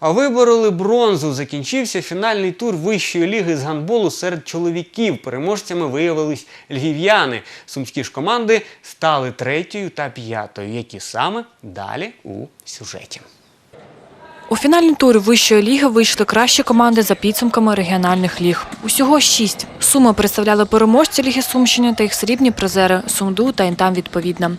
А вибороли бронзу. Закінчився фінальний тур вищої ліги з гандболу серед чоловіків. Переможцями виявились львів'яни. Сумські ж команди стали третьою та п'ятою. Які саме далі у сюжеті. У фінальний тур вищої ліги вийшли кращі команди за підсумками регіональних ліг. Усього шість. Суми представляли переможці Ліги Сумщини та їх срібні призери Сумду та Інтам відповідно.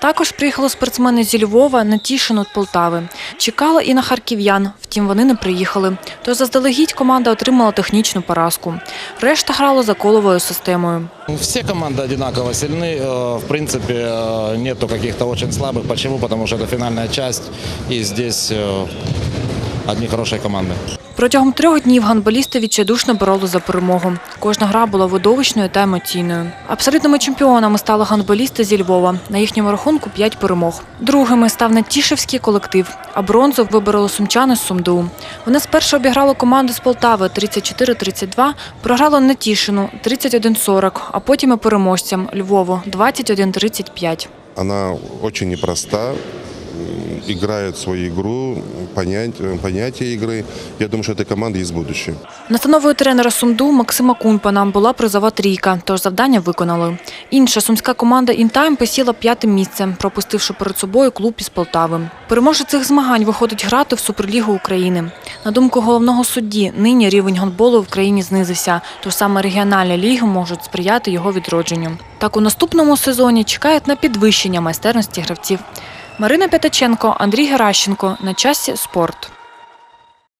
Також приїхали спортсмени зі Львова, Натішину та Полтави. Чекали і на харків'ян, втім вони не приїхали. Тож заздалегідь команда отримала технічну поразку. Решта грала за коловою системою. Все команды одинаково сильны. Э, В принципе, э, нету каких-то очень слабых. Почему? Потому что это финальная часть, и здесь одни хорошие команды. Протягом трьох днів гандболісти відчайдушно боролися за перемогу. Кожна гра була видовищною та емоційною. Абсолютними чемпіонами стали гандболісти зі Львова. На їхньому рахунку п'ять перемог. Другими став Натішевський колектив, а бронзу вибороли сумчани з Сумду. Вони спершу обіграли команду з Полтави 34-32, програли Натішину 31-40, а потім і переможцям Львову 21-35. Она очень непроста, м, играет свою игру, понять, э, понятие игры. Я думаю, что этой команды есть будущее. Настановою тренера Сумду Максима Кунпана була призова трійка, тож завдання виконали. Інша сумська команда «Інтайм» посіла п'яте місце, пропустивши перед собою клуб із Полтави. Переможець цих змагань виходить грати в Суперлігу України. На думку головного судді, нині рівень гандболу в країні знизився, тож саме регіональні ліги можуть сприяти його відродженню. Так у наступному сезоні чекають на підвищення майстерності гравців. Марина П'ятаченко, Андрій Геращенко. На часі спорт.